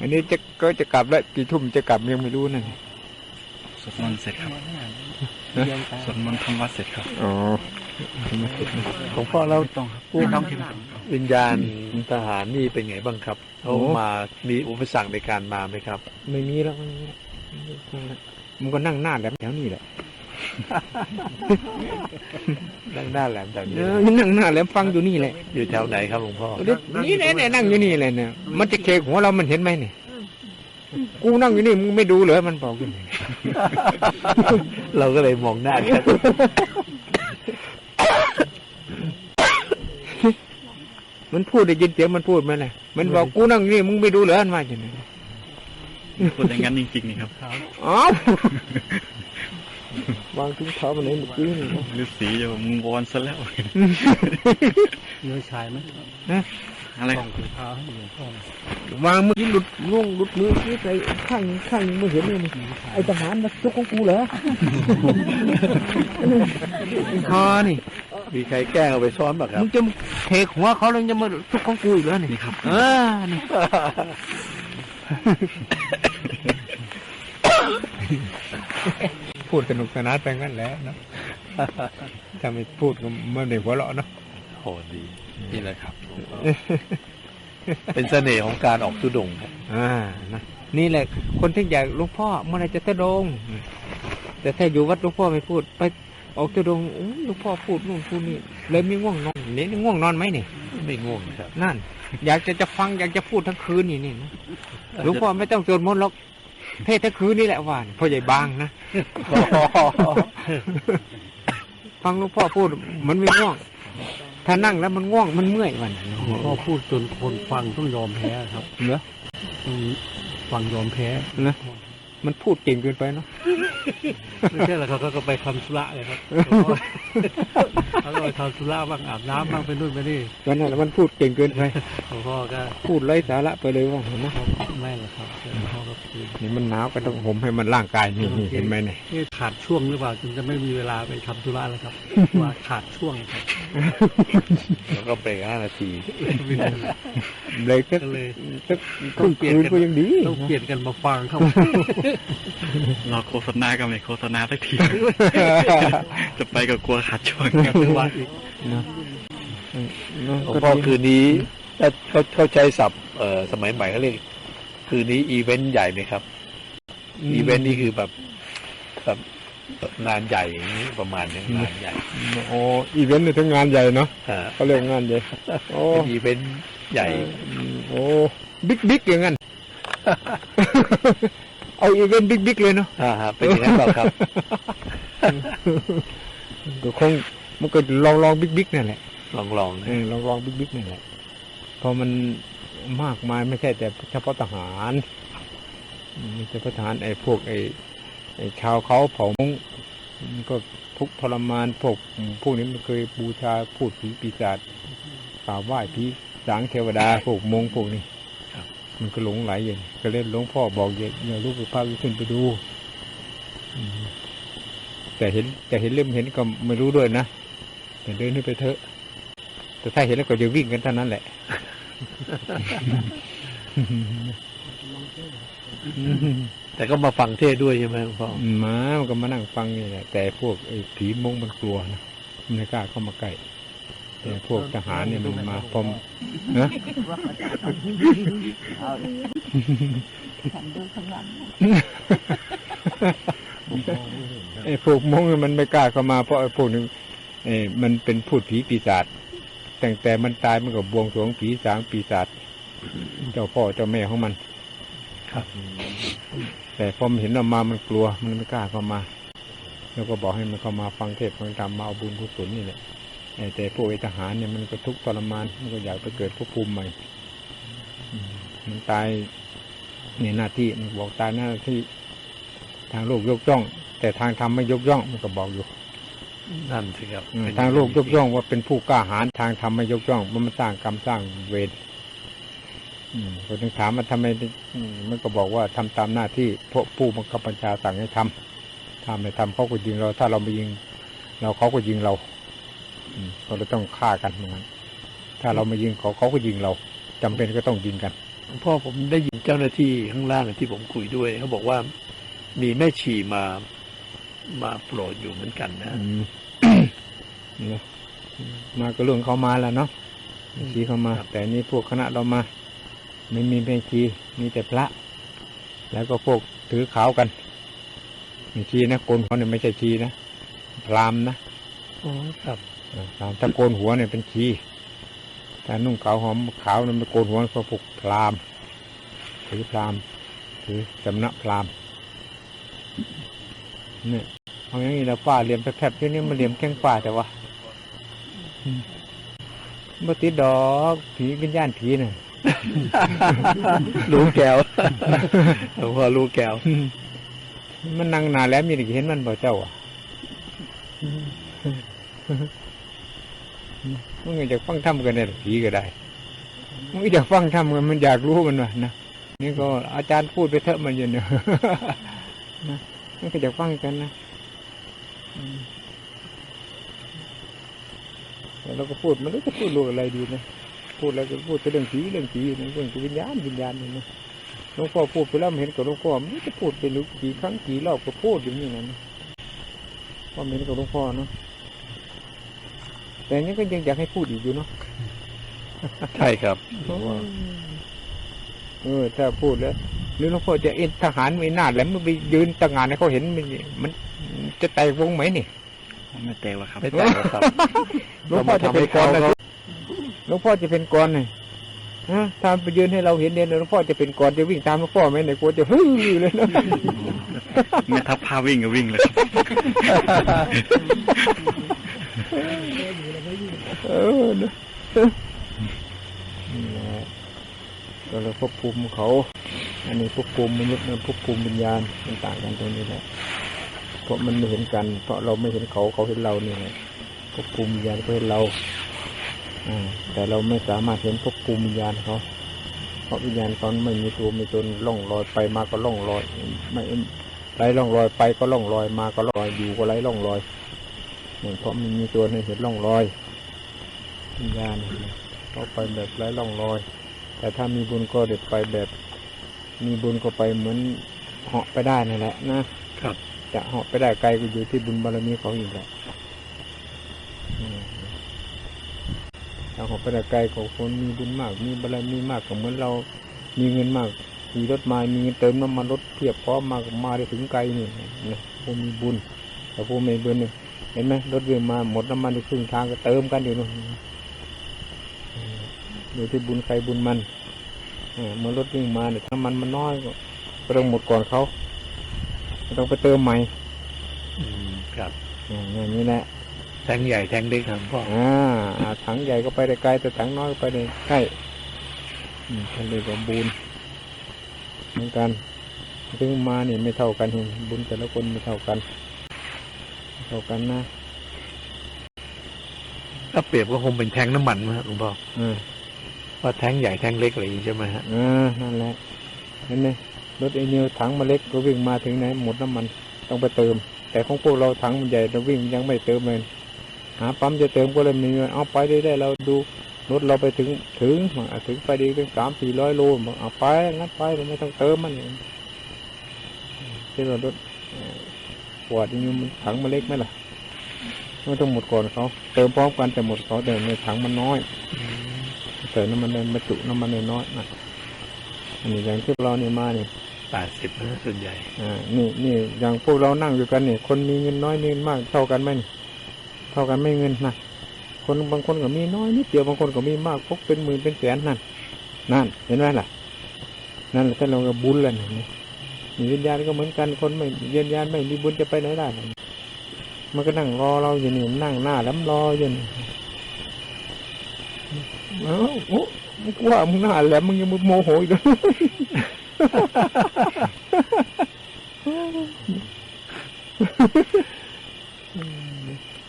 อันนี้จะก็จะกลับแล้วกี่ทุ่มจะกลับยังไม่รู้นั่นสวดมนต์เสร็จครับสวดมนต์ทำวัดเสร็จครับอ๋อหลวงพ่อแล้วไม่ต้องครับไม่ต้องที่บ้านวิญญาณทหารนี่เป็นไงบ้างครับเขามามีอุปสรรคในการมาไหมครับ ไม่มีแล้วไม่มีแล้วมันก็นั่งหน้าแหลมแถวนี้แหละ นั่งหน้าแหลมแบบเอนี้อนั่งหน้าแหลมฟังอยู่นี่แหละอยู่แถวไหนครับหลวงพ่อนี่แหละเนี่ยนั่งอยู่นี่แหละเนี่ยมันจะเคกหัวเรามันเห็นไหมเนี่ยกูนั่งอยู่นี่มึงไม่ดูเหรอมันบอกกันเราก็เลยมองหน้ากันมันพูดได้ยินเสียงมันพูดไหมล่ะมันบอกกูนั่งอยู่นี่มึงไม่ดูเหรอมันว่าอย่างนั้นพูดอย่างนั้นจริงๆนี่ครับอ๋อ วางทิ้งเท้ามันไหนเมื่อกี้นี่ฤาษีจะมึงวอนซะแล้วเนื้อชายไหมอะไรส่องถุงเท้าให้หลวงพ่อวางเมื่อกี้หลุดล่วงหลุดมือที่ใส่ข้างข้างไม่เห็นเลยนี่ไอ้ทหารมาซุกของกูเหรอคอนี่มีใครแกล้งเอาไปซ้อนป่ะครัมึบงจะเทหัวเขาแล้วจะมาซุกของกูอีกแล้วนี่ครับเออนี่ พูดสนุกสนานไปงั้นแหล้วนะถ้าไม่พูดก็ไม่ได้หัวเราะเนาะโหดีนี่แหละครับ เป็นเสน่ห์ของการออกทุดงค์ครับอ่านะนี่แหละ คนที่อยากหลวงพ่อเมื่อไหรจะตะดง แต่ถ้าอยู่วัดหลวงพ่อไม่พูด ไปออกตะดงอู้หลวงพ่อพูดนู่นพูดนี่เลยไม่ง่วงนอนนี่ง่วงนอนไหมนี่ไม่ง่วงครับ นั่น อยากจะจะฟังอยากจะพูดทั้งคืนนี่นี่นะหลวงพ่อไม่ต้องสวดมนต์หรอก เทศทั้งคืนนี่แหละว่านพ่อใหญ่บางนะฟังหลวงพ่อพูดมันไม่ง่วง ถ้านั่งแล้วมันง่วงมันเมื่อยวันหลวงพ่อพูดจนคนฟังต้องยอมแพ้ครับเหรอต้องฟังยอมแพ้นะมันพูดเก่งเกินไปเนาะ ไม่ใช่หรอกครับเขาก็ไปทำธุระเลยครับเขาก็ไปทำธุระบ้างอาบน้ำบ้างไปนู่นไปนี่ตอนนั้นมันพูดเก่งเกินไปหลวงพ่อก็พูดไร้สาระไปเลยว่าเห็นไหมไม่หรอกครับหลวงพ่อก็คือนี่มันหนาวก็ต้องห่มให้มันร่างกายนี่นี่เห็นไหมเนี่ยนี่ขาดช่วงหรือเปล่าจึงจะไม่มีเวลาไปทำธุระแล้วครับว่าขาดช่วงครับแล้วก็เบรกห้านาทีเลยสักก็เลยสักครึ่งคืนก็ยังดีต้องเปลี่ยนกันมาฟังครับรอโฆษณาก็ไม่โฆษณาสักที จะไปก็กลัวขาดช่วงจังหวะอีกเนอะเนอะหลวงก็พ่อดีคืนนี้ถ้าเขาเขาใช้ศัพท์เอ่อสมัยใหม่เขาเรียกคืนนี้อีเวนต์ใหญ่ไหมครับ อีเวนต์นี่คือแบบแบบงานใหญ่อย่างนี้ประมาณนี้งานใหญ่โอ้อีเวนต์เนี่ยทั้งงานใหญ่เนาะอ่าเขาเรียกงานใหญ่โอ้เป็นอีเวนต์ใหญ่ โอ้บิ๊กบิ๊กอย่างนั้น เอาอีเวนต์บิ๊กบิ๊กเลยเนาะอ่าฮะเป็นอย่างนั้นเปล่าครับก็คงมันก็ลองลองบิ๊กบิ๊กนั่นแหละลองลองๆเอนะอลองลองบิ๊กบิ๊กนั่นแหละเพอมันมากมายไม่ใช่แต่เฉพาะทหารอืมไม่ใช่เฉพาะทหารไอ้พวกไอ้ไอ้ชาวเขาเผ่ามงมันก็ทุกข์ทรมานพวกพวกนี้มันเคยบูชาพูดผีปีศาจกราบไหว้ผีสางเทวดาพวกมงพวกนี้ มันก็หลงไหลอย่างก็เล่นหลวงพ่อบอกอย่าอย่าลูกไปพาขึ้นไปดูอืมแต่เห็นแต่เห็นเล่มเห็นก็ไม่รู้ด้วยนะแต่เดินขึ้นไปเถอะ แต่ถ้าเห็นแล้วก็จะวิ่งกันเท่านั้นแหละแต่ก็มาฟังเทศน์ด้วยใช่ไหมหลวงพ่อหมามันก็มานั่งฟังนี่แหละแต่พวกไอ้ผีมงมันกลัวนะมันไม่กล้าเข้ามาใกล้ แต่พวกทหารเนี่ยมันมาพร้อมนะไอ้พวกมงเนี่ยมันไม่กล้าเข้ามาเพราะไอ้พวกนึงไอ้มันเป็นพูดผีปีศาจแต่แต่มันตายมันก็บวงสรวงผีสางปีศาจเจ้าพ่อเจ้าแม่ของมัน ครับ แต่พอมันเห็นเรามามันกลัว มันไม่กล้าเข้ามา แล้วก็บอกให้มันเข้ามาฟังเทศน์ฟังธรรมมาเอาบุญกุศลนี่แหละไอ้ แต่พวกไอ้ทหารเนี่ยมันก็ทุกข์ทรมาน มันก็อยากไปเกิดภพภูมิใหม่อืมมันตายในหน้าที่มันบอกตายหน้าที่ทางโลกยกย่อง แต่ทางธรรมไม่ยกย่อง มันก็บอกอยู่นั่นสิครับอืมทางโลกยกย่องว่าเป็นผู้กล้าหาญทางธรรมไม่ยกย่องมันมาสร้างกรรมสร้างเวรอืมคนถึงถามมันทำไมอืมมันก็บอกว่าทำตามหน้าที่เพราะผู้บังคับบัญชาสั่งให้ทำถ้าไม่ทำเขาก็ยิงเรา ถ้าเราไม่ยิง เราเขาก็ยิงเราอืม เราเลยต้องฆ่ากันเหมือนกันถ้าเราไม่ยิงเขาเขาก็ยิงเราจำเป็นก็ต้องยิงกันคหลวงพ่อผมได้ยินเจ้าหน้าที่ข้างล่างที่ผมคุยด้วยเขาบอกว่ามีแม่ชีมามาโปรดอยู่เหมือนกันนะอืมนะมาก็เรื่องเขามาแล้วเนาะแม่ชีเขามา แต่นี่พวกคณะเรามา ไม่มีแม่ชีมีแต่พระ แล้วก็พวกถือขาวกันแม่ชีนะโกนหัวเนี่ยไม่ใช่ชีนะพราหมณ์นะอ๋อครับอ่าพราหมณ์ ถ้าโกนหัวเนี่ยเป็นชีถ้านุ่งขาวหอมขาวเนี่ยไม่โกนหัวก็พวกพราหมณ์ถือพราหมณ์ถือสำนักพราหมณ์เนี่ยเอาอย่างนี้แล้วฝ้าเหลี่ยมแผลบๆที่นี่มันเหลี่ยมแข้งฝ้าแต่ว่าอืมบ่ติดดอกผีวิญญาณผีน่ะรู้แก้วหลวงพ่อรู้แก้ว มันนั่งนานแล้วมีแต่เห็นมันบ่เจ้าอะ มึงอยากฟังทำกันเนี่ยผีก็ได้มึงอยากฟังทำกันมันอยากรู้มันวะนะนี่ก็อาจารย์พูดไปเถอะมันอยู่เนี่ยนะมันก็อยากฟังกันนะอืมแต่เราก็พูดมันก็พูดรู้อะไรดีนะพูดอะไรก็พูดแต่เรื่องผีเรื่องผีนะเรื่องวิญญาณวิญญาณนี่นะหลวงพ่อพูดไปแล้วเห็นกับหลวงพ่อมันจะพูดไปรู้กี่ครั้งกี่รอบก็พูดอย่างนี้นะว่าม่เห็นกับหลวงพ่อเนาะ แต่อันนี้ก็ยังอยากให้พูดอีกอยู่เนาะใช่ครับเออ ถ้าพูดแล้วหรือหลวงพ่อจะเอ็นทหารไม่น่าแหลมมันไปยืนตั้งงานให้เขาเห็นมันมันจะแตกวงไหมนี่ไม่แตกหรอกครับไม่แต่แล้วครับหลวงพ่อจะเป็นกรนะหลวงพ่อจะเป็นกรเลยฮะถ้าไปยืนให้เราเห็นเนี่ยหลวงพ่อจะเป็นกรจะวิ่งตามหลวงพ่อไหมไหนกลัวจะฮึ่ยเลยนะไม่ทับผ้าวิ่งก็วิ่งเลยครับ เออนะนี่แหละก็เลยควบคุมเขา อันนี้ควบคุมมนุษย์มันควบคุมวิญญาณมันต่างกันตรงนี้แหละเพราะมันไม่เห็นกัน เพราะเราไม่เห็นเขาเขาเห็นเราเนี่แหละควบคุมวิญญาณเขาเห็นเราอ่าแต่เราไม่สามารถเห็นควบคุมวิญญาณเขาเพราะวิญญาณเขาไม่มีตัวมีตนล่องลอยไปมาก็ล่องลอย ไม่ไรล่องลอยไปก็ล่องลอยมาก็ล่องลอยอยู่ก็ไรล่องลอย เนี่ยเพราะมันมีตัวในเห็นล่องลอยวิญญาณเนี่ยเขาไปแบบไร้ร่องรอย แต่ถ้ามีบุญก็เด็ดไปแบบ มีบุญก็ไปเหมือนเหาะไปได้นั่นแหละนะครับ จะเหาะไปได้ไกลก็อยู่ที่บุญบารมีเขาอีกแหละอืมถ้าเหาะไปได้ไกลก็คนมีบุญมาก มีบารมีมากก็เหมือนเรามีเงินมากขี่รถมามีเงินเติมน้ำมันรถเพียบพร้อมมาก็มาได้ถึงไกลนี่นะผู้มีบุญแต่ผู้ไม่บุญเนี่ย เห็นไหมรถวิ่งมาหมดน้ำมันในครึ่งทางก็เติมกันอยู่นู่นอยู่ที่บุญใครบุญมันเออเมื่อรถวิ่งมาเนี่ยถ้ามันมันน้อยก็ก็ต้องหมดก่อนเขาก็ต้องไปเติมใหม่อืมครับอ่าอย่างนี้แหละแทงใหญ่แทงเล็กครับพ่ออ่าอ่าถังใหญ่ก็ไปได้ไกลแต่ถังน้อยก็ไปได้ใกล้อืมทะเลสมบูรณ์เหมือนกัน ถึงมาเนี่ยไม่เท่ากันเห็นบุญแต่ละคนไม่เท่ากันไม่ เท่ากันนะถ้าเปรียบก็คงเป็นแทงน้ำมันนะหลวงพ่ออ่าว่าแทงใหญ่แทงเล็กอะไรอย่างนี้ใช่ไหมฮะอ่านั่นแหละเห็นไหมรถไอเนียวถังมาเล็กก็วิ่งมาถึงไหนหมดน้ำมันต้องไปเติม แต่ของพวกเราถังมันใหญ่เราวิ่งยังไม่เติมเลยหาปั๊มจะเติมก็เลยไมีเงินเอาไปได้ได้เราดูรถเราไปถึงถึงอะถึงไปดีเป็นสามสี่ร้อยโลบอกเอาไปงั้นไปเราไม่ต้องเติมมันเองที่เรารถ เอ่อปวดนี่มันถังมันเล็กไหมล่ะไม่ต้องหมดก่อนเขาเติมพร้อมกันแต่หมดเขาแต่ในถังมันน้อยเติมน้ำมันในบรรจุน้ำมันน้อยๆนะอันนี้อย่างที่เราเนี่ยมาเนี่ยแปดสิบนะส่วนใหญ่อ่านี่นี่อย่างพวกเรานั่งอยู่กันเนี่ยคนมีเงินน้อยมีเงินมากเท่ากันไหมนี่เท่ากันไหม่เงินนะคนบางคนก็มีน้อยนิดเดียวบางคนก็มีมากพกเป็นหมื่นเป็นแสนนั่นนั่นเห็นไหมล่ะ นั่นแหละถ้าเราก็บุญแล้วนะมี วิญญาณก็เหมือนกันคนไม่วิญญาณไม่มีบุญจะไปไหนได้ มันก็นั่งรอเราอยู่นี่นั่งหน้าล้วรออยู่นี่เอ้าโอ้มึงว่ามึงหน้าแหลมมึงยังโมโหอีกเลย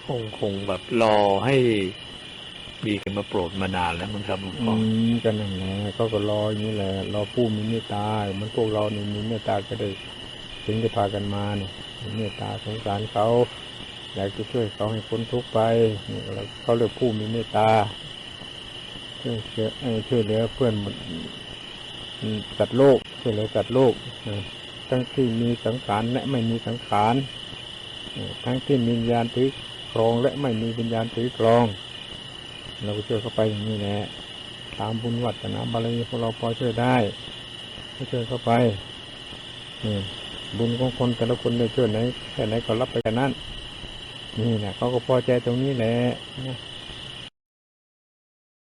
คงคงแบบรอให้ มีกันมาโปรดมานานแล้วมั้งครับหลวงพ่อมก็นั่นแหละเขาก็รออย่างนี้แหละรอผู้มีเมตตาเหมือนพวกเราเนี่ยมีเมตตาก็ได้ถึงจะพากันมาเนี่ยมีเมตตาสงสารเขาอยากจะช่วยเขาให้พ้นทุกข์ไปนี่เราเขาเรียกผู้มีเมตตาช่วยเหลือเอ่อช่วยเหลือเพื่อนอืมสัตว์โลกช่วยเหลือสัตว์โลกทั้งที่มีสังขารและไม่มีสังขารทั้งที่มีวิญญาณถือครองและไม่มีวิญญาณถือครอง เราก็ช่วยเข้าไปอย่างนี้แหละตามบุญวัฒนาบารมีพวกเราพอช่วยได้ก็ช่วยเข้าไปนี่บุญของคนแต่ละคนได้ช่วยไหนแค่ไหนก็รับไปแค่นั้นนี่นะเขาก็พอใจตรงนี้แหละนะ